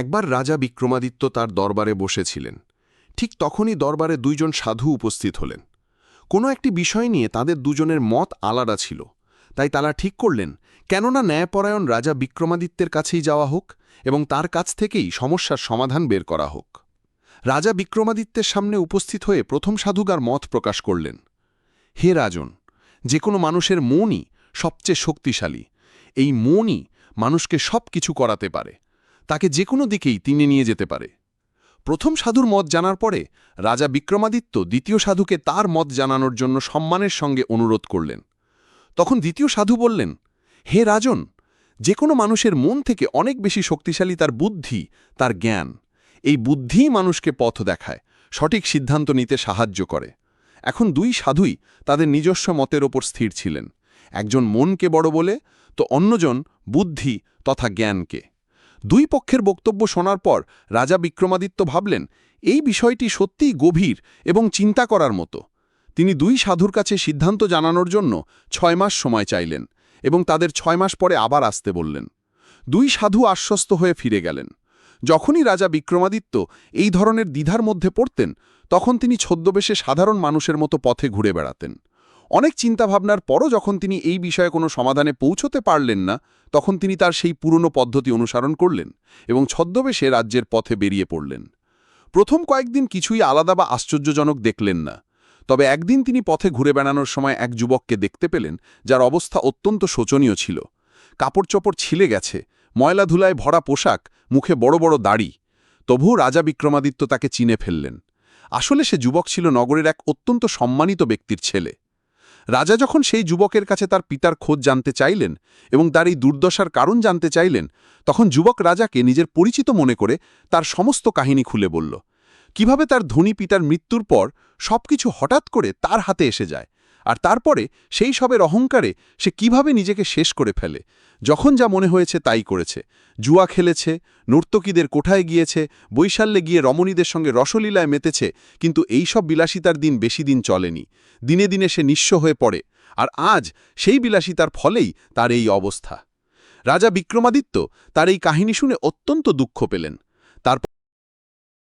একবার রাজা বিক্রমাদিত্য তার দরবারে বসেছিলেন। ঠিক তখনই দরবারে দুইজন সাধু উপস্থিত হলেন। কোনো একটি বিষয় নিয়ে তাদের দুজনের মত আলাদা ছিল। তাই তারা ঠিক করলেন, কেননা ন্যায়পরায়ণ রাজা বিক্রমাদিত্যের কাছেই যাওয়া হোক এবং তার কাছ থেকেই সমস্যার সমাধান বের করা হোক। রাজা বিক্রমাদিত্যের সামনে উপস্থিত হয়ে প্রথম সাধুগার মত প্রকাশ করলেন, হে রাজন, যে কোনো মানুষের মনই সবচেয়ে শক্তিশালী। এই মনই মানুষকে সব কিছু করাতে পারে। তাকে যে কোনো দিকেই তিনি নিয়ে যেতে পারে। প্রথম সাধুর মত জানার পরে রাজা বিক্রমাদিত্য দ্বিতীয় সাধুকে তার মত জানানোর জন্য সম্মানের সঙ্গে অনুরোধ করলেন। তখন দ্বিতীয় সাধু বললেন, হে রাজন, যে কোনো মানুষের মন থেকে অনেক বেশি শক্তিশালী তার বুদ্ধি, তার জ্ঞান। এই বুদ্ধিই মানুষকে পথ দেখায়, সঠিক সিদ্ধান্ত নিতে সাহায্য করে। এখন দুই সাধুই তাদের নিজস্ব মতের ওপর স্থির ছিলেন। একজন মনকে বড় বলে, তো অন্যজন বুদ্ধি তথা জ্ঞানকে। দুই পক্ষের বক্তব্য শোনার পর রাজা বিক্রমাদিত্য ভাবলেন, এই বিষয়টি সত্যিই গভীর এবং চিন্তা করার মতো। তিনি দুই সাধুর কাছে সিদ্ধান্ত জানানোর জন্য ছয় মাস সময় চাইলেন এবং তাদের ছয় মাস পরে আবার আসতে বললেন। দুই সাধু আশ্বস্ত হয়ে ফিরে গেলেন। যখনই রাজা বিক্রমাদিত্য এই ধরনের দ্বিধার মধ্যে পড়তেন, তখন তিনি ছদ্মবেশে সাধারণ মানুষের মতো পথে ঘুরে বেড়াতেন। অনেক চিন্তাভাবনার পরও যখন তিনি এই বিষয়ে কোনো সমাধানে পৌঁছতে পারলেন না, তখন তিনি তার সেই পুরনো পদ্ধতি অনুসরণ করলেন এবং ছদ্মবেশে রাজ্যের পথে বেরিয়ে পড়লেন। প্রথম কয়েকদিন কিছুই আলাদা বা আশ্চর্যজনক দেখলেন না, তবে একদিন তিনি পথে ঘুরে বেড়ানোর সময় এক যুবককে দেখতে পেলেন, যার অবস্থা অত্যন্ত শোচনীয় ছিল। কাপড় চোপড় ছিলে গেছে, ময়লা ধুলায় ভরা পোশাক, মুখে বড় বড় দাড়ি, তবুও রাজা বিক্রমাদিত্য তাকে চিনে ফেললেন। আসলে সে যুবক ছিল নগরের এক অত্যন্ত সম্মানিত ব্যক্তির ছেলে। রাজা যখন সেই যুবকের কাছে তার পিতার খোঁজ জানতে চাইলেন এবং তার এই দুর্দশার কারণ জানতে চাইলেন, তখন যুবক রাজাকে নিজের পরিচিত মনে করে তার সমস্ত কাহিনী খুলে বলল। কীভাবে তার ধনী পিতার মৃত্যুর পর সবকিছু হঠাৎ করে তার হাতে এসে যায়? আর তারপরে সেই সবের অহংকারে সে কীভাবে নিজেকে শেষ করে ফেলে? যখন যা মনে হয়েছে তাই করেছে। জুয়া খেলেছে, নর্তকীদের কোঠায় গিয়েছে, বৈশাল্যে গিয়ে রমণীদের সঙ্গে রসলীলায় মেতেছে, কিন্তু এই সব বিলাসিতার দিন বেশি দিন চলেনি। দিনে দিনে সে নিঃস্ব হয়ে পড়ে, আর আজ সেই বিলাসিতার ফলেই তার এই অবস্থা। রাজা বিক্রমাদিত্য তার এই কাহিনী শুনে অত্যন্ত দুঃখ পেলেন। তারপর